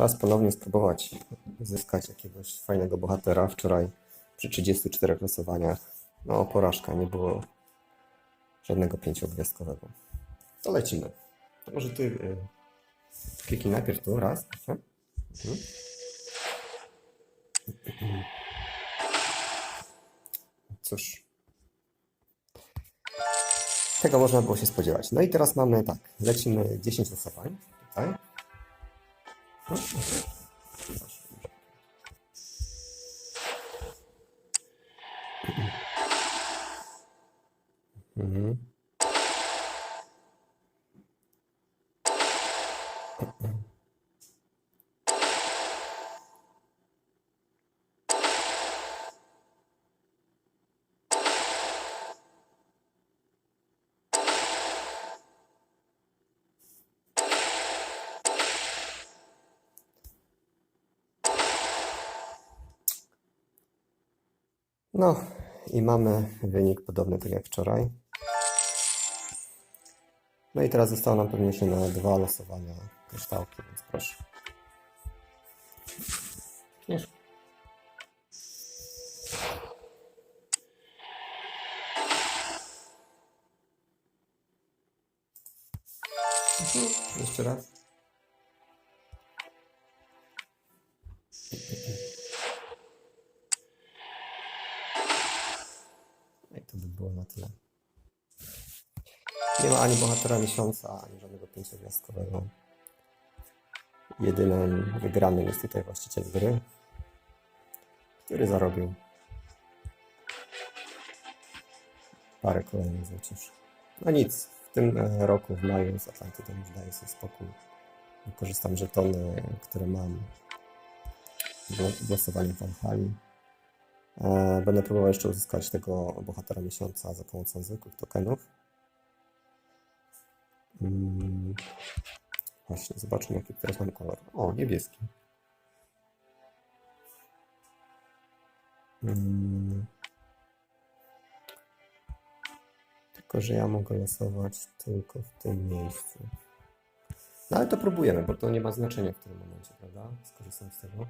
Czas ponownie spróbować zyskać jakiegoś fajnego bohatera. Wczoraj przy 34 losowaniach, no porażka, nie było żadnego pięciogwiazdkowego. To lecimy. To może ty y, kliknij najpierw tu, raz. Mhm. Cóż. Tego można było się spodziewać. No i teraz mamy tak, lecimy 10 losowań tutaj. No, No i mamy wynik podobny tak jak wczoraj. No i teraz zostało nam pewnie jeszcze na dwa losowania kryształki, więc proszę. Wiesz. Mhm, Jeszcze raz. By było na tyle. Nie ma ani bohatera miesiąca, ani żadnego pięciogwiazdkowego. Jedynym wygranym jest tutaj właściciel gry, który zarobił parę kolejnych złociszy. No nic, w tym e, roku, w maju z Atlantydą już daję sobie spokój. Wykorzystam żetony, które mam w losowaniu w Valhalla. E, Będę próbował jeszcze uzyskać tego bohatera miesiąca za pomocą zwykłych tokenów. Mm, Właśnie, zobaczmy jaki teraz mam kolor. O, niebieski. Mm. Tylko, że ja mogę losować tylko w tym miejscu. No ale to próbujemy, bo to nie ma znaczenia w tym momencie, prawda? Skorzystam z tego.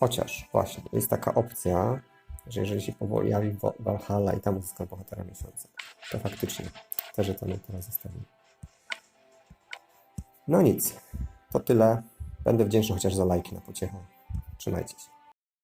Chociaż właśnie jest taka opcja, że jeżeli się pojawi Valhalla i tam uzyskam bohatera miesiąca, to faktycznie te żetony teraz zostawię. No nic, to tyle. Będę wdzięczny chociaż za lajki na pociechę. Trzymajcie się.